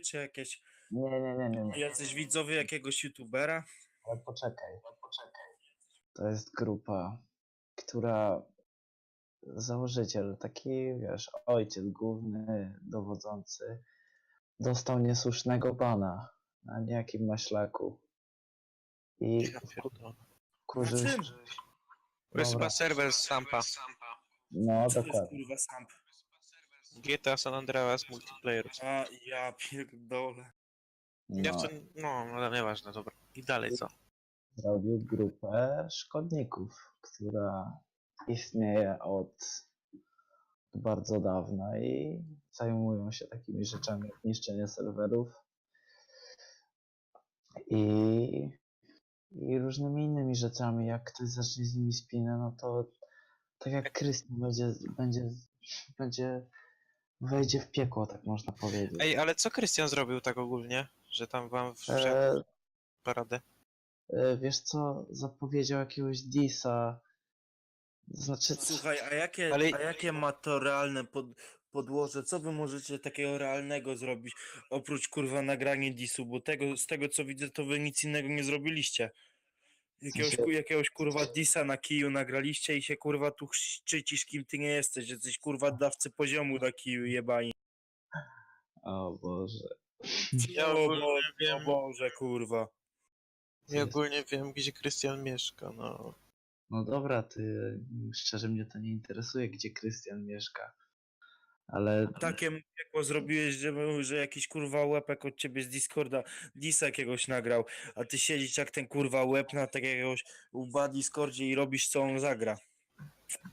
czy jakieś Nie, nie, nie, nie. nie. jacyś widzowie jakiegoś youtubera? Ale poczekaj. To jest grupa, która założyciel, taki wiesz, ojciec główny, dowodzący, dostał niesłusznego bana na niejakim maślaku. I Na czym? się. To jest chyba serwer z Sampa. No, Co to jest dokładnie. kurwa samp? GTA San Andreas multiplayer. A ja pierdolę. Ja w No, no, ale nieważne, dobra. I dalej co? zrobił grupę szkodników, która istnieje od bardzo dawna i zajmują się takimi rzeczami jak niszczenie serwerów i, i różnymi innymi rzeczami. Jak ktoś zacznie z nimi spinę, no to tak jak Krystian będzie, będzie, będzie wejdzie w piekło, tak można powiedzieć. Ej, ale co Krystian zrobił tak ogólnie? Że tam wam wszedł E, paradę? e, wiesz co, zapowiedział jakiegoś disa. Znaczy, Słuchaj, a jakie, Ale- a jakie ma to realne pod, podłoże? Co wy możecie takiego realnego zrobić? Oprócz kurwa nagranie disu, bo tego, z tego co widzę, to wy nic innego nie zrobiliście. Jakiegoś, jakiegoś kurwa disa na kiju nagraliście i się kurwa tu szczycisz kim ty nie jesteś. Jesteś kurwa dawcy poziomu na kiju jebani. o Boże. Ja o, ogólnie Bo, wiem, o Boże kurwa. ja ogólnie wiem, gdzie Krystian mieszka, no. No dobra, ty szczerze mnie to nie interesuje, gdzie Krystian mieszka. Ale Takie piekło zrobiłeś, że, że jakiś kurwa łepek od ciebie z Discorda disa jakiegoś nagrał, a ty siedzisz jak ten kurwa łeb na takiegoś łba Discordzie i robisz co on zagra.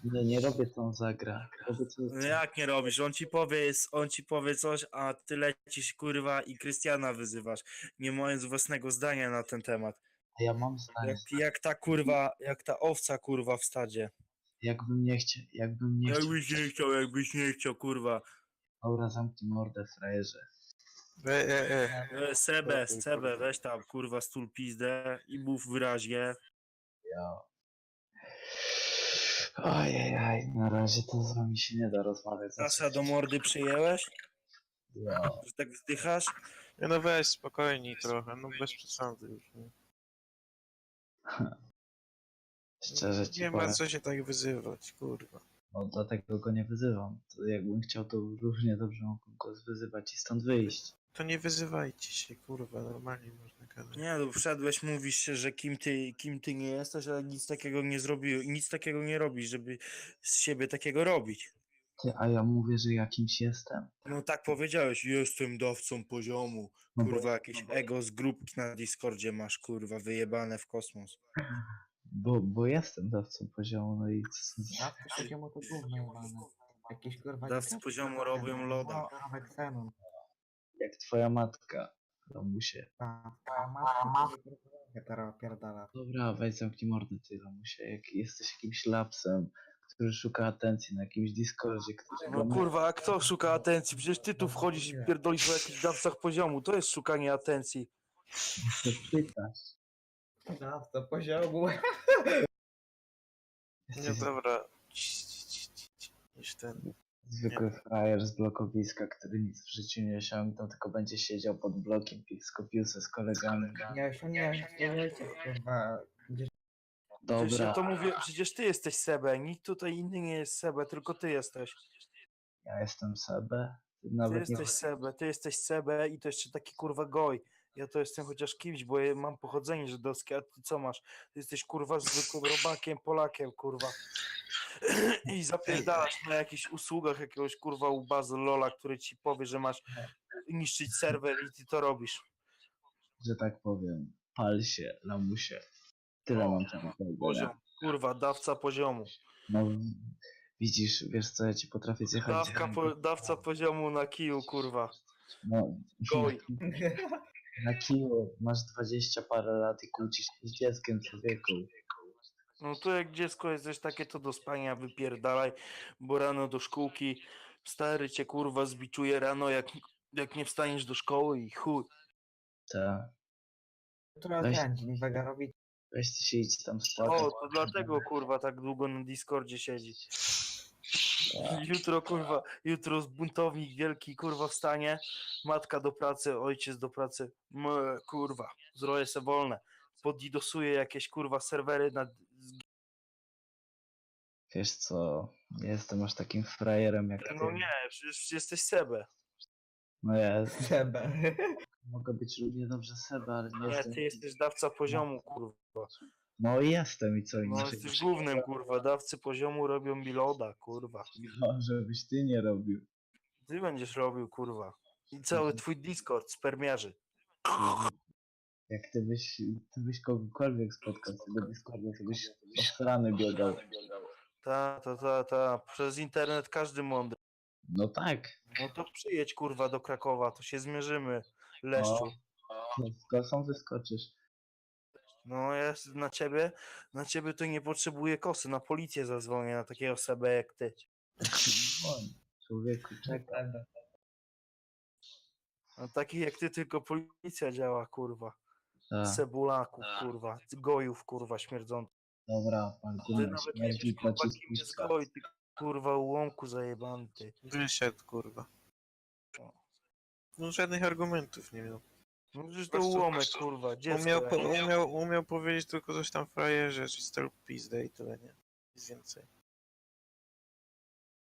nie, nie robię co on zagra. No jak nie robisz? On ci powie, on ci powie coś, a ty lecisz kurwa i Krystiana wyzywasz, nie mając własnego zdania na ten temat. Ja mam zdanie. Jak, jak ta kurwa, jak ta owca kurwa w stadzie. Jakbym nie chciał, jakbym nie chciał. Jakbyś nie chciał, jakbyś nie chciał kurwa. Dobra, zamknij mordę, frajerze. E, e, e. E, Sebę, Sebę, weź tam kurwa stul pizdę i mów wyraźnie. Ja. Ojej, na razie to z wami się nie da rozmawiać. Kasa do mordy przyjęłeś? Ja. Że tak wzdychasz? Nie, No weź spokojniej trochę, no bez przesady już. Nie, Szczerze ci nie ma powiem, co się tak wyzywać, kurwa. no dlatego go nie wyzywam. To jakbym chciał, to równie dobrze mógłbym go wyzywać i stąd wyjść. To nie wyzywajcie się, kurwa, normalnie można gadać. Nie, no wszedłeś, mówisz, że kim ty, kim ty nie jesteś, ale nic takiego nie zrobiłeś, nic takiego nie robisz, żeby z siebie takiego robić. Ty, a ja mówię, że jakimś jestem. No tak powiedziałeś, jestem dawcą poziomu. No bo, Kurwa, jakieś ego z grupki na Discordzie masz, kurwa, wyjebane w kosmos. bo, bo jestem dawcą poziomu, no i c- Dawcy poziomu to gówno jebane. Jakieś kurwa... Dawcy poziomu robią loda. jak twoja matka. Lamusie. Ta, ta matka teraz pierdala. Dobra, weź zamknij mordę ty, Lamusie. Jak jesteś jakimś lapsem, który szuka atencji na jakimś Discordzie, który... No kurwa, a kto szuka atencji? Przecież ty tu wchodzisz i pierdolisz o jakichś dawcach poziomu. To jest szukanie atencji. pytasz. Dawca poziomu. Nie, dobra. Ci, ci, ci, ci, ci. Już ten. Zwykły frajer z blokowiska, który nic w życiu nie osiągnął, tylko będzie siedział pod blokiem Piscopiusa z kolegami. Nie osiągnięłem osiągnięcie kurwa. Gdzieś Przecież ja Dobra, to mówię, przecież ty jesteś Sebe, nikt tutaj inny nie jest Sebe, tylko ty jesteś. ja jestem Sebe. Ty Ty nawet nie... jesteś Sebe, ty jesteś Sebe i to jeszcze taki kurwa goj. Ja to jestem chociaż kimś, bo ja mam pochodzenie żydowskie, a ty co masz? Ty jesteś kurwa zwykłym robakiem, Polakiem, kurwa. I zapierdalasz na jakichś usługach jakiegoś kurwa łba z Lola, który ci powie, że masz niszczyć serwer i ty to robisz. że tak powiem, pal się, lamusie. Tyle O, mam tego powiedzenia. Poziom, kurwa, dawca poziomu. No, widzisz, wiesz co, ja ci potrafię zjechać. Dawka po, dawca poziomu na kiju, kurwa. No, Goj. na kiju masz 20 parę lat i kłócisz się z dzieckiem człowieku. No to jak dziecko jesteś takie, to do spania wypierdalaj, bo rano do szkółki stary cię kurwa zbiczuje rano, jak, jak nie wstaniesz do szkoły i chuj. Ta, która Weź- ten robić. weź ty się idź tam spać. O, to dlatego kurwa tak długo na Discordzie siedzi. Jutro, kurwa, jutro zbuntownik wielki, kurwa, wstanie, matka do pracy, ojciec do pracy, M, kurwa, zrobię se wolne, podidosuję jakieś, kurwa, serwery na... Wiesz co, nie jestem aż takim frajerem jak ty. No nie, przecież jesteś Sebe. No ja Sebe. mogę być równie dobrze Seba, ale nie Nie, jestem. ty jesteś dawca poziomu, kurwa. No jestem i co No inaczej. jesteś głównym, kurwa, dawcy poziomu robią mi loda, kurwa. No, żebyś ty nie robił. Ty będziesz robił, kurwa. I cały twój Discord, spermiarzy. Jak ty byś, ty byś kogokolwiek spotkał z tego Discorda, to byś osrany biegał. Ta, ta, ta, ta, przez internet każdy mądry. No tak. No to przyjedź, kurwa, do Krakowa, to się zmierzymy, Leszczu. Z kosą wyskoczysz. No ja na ciebie, na ciebie to nie potrzebuję kosy, na policję zadzwonię, na takiego osobę jak ty. Człowieku, czekaj. Na takich jak ty tylko policja działa, kurwa. Tak. Cebulaków, kurwa, gojów, kurwa, śmierdzących. Dobra, pan Ty nawet nie wiesz, kurwa, kim jest spuszcza. goj, ty kurwa ułomku zajebany, ty. Wysiadł, kurwa. No żadnych argumentów nie miał. No przecież to prostu- ułomek, kurwa, dziecko. Umiał, po, umiał, umiał powiedzieć tylko coś tam frajerze, czy styl pizdę i tyle, nie? Nic więcej.